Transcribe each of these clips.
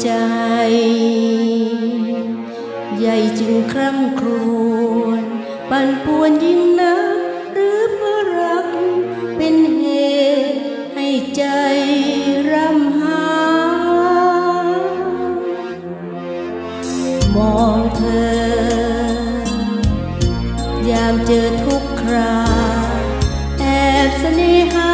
ใจ ใหญ่จึงคร่ำครวญปั่นป่วนยิ่งนักหรือเพราะรัก เป็นเหตุให้ใจรำหามองเธอยามเจอทุกครา แอบเสน่หา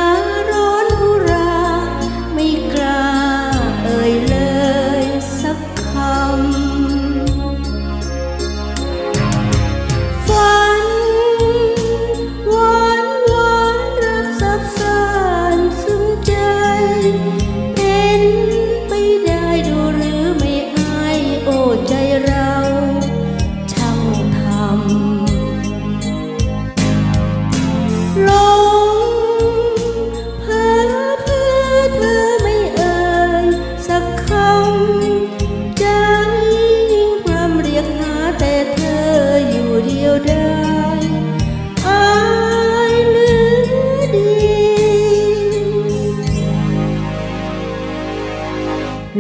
ได้อายเหลือดี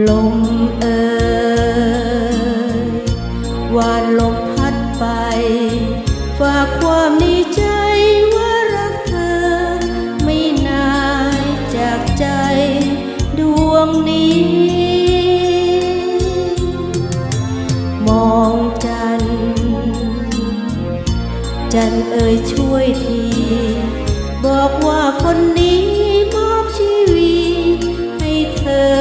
ลมเอ่ยวานลมพัดไป ฝากความในใจ จันเอ่ยช่วยที บอกว่าคนนี้มอบชีวิตให้เธอ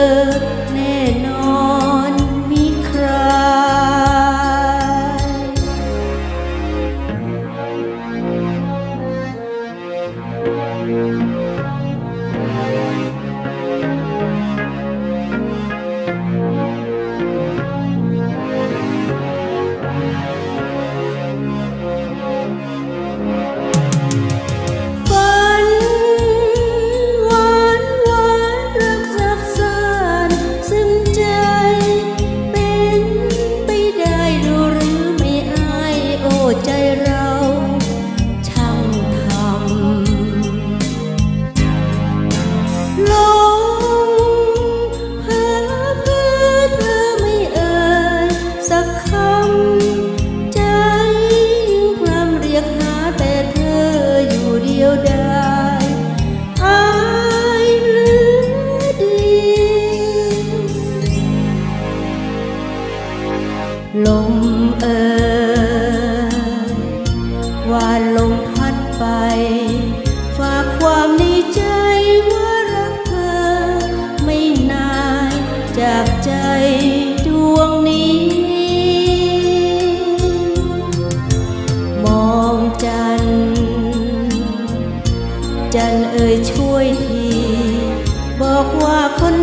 แน่นอนมีใครฝั ดียวดายอายหลือดีลมเออว่าลมพัดไป ฝากความในใจ จันเอ่ยช่วยที บอกว่าคน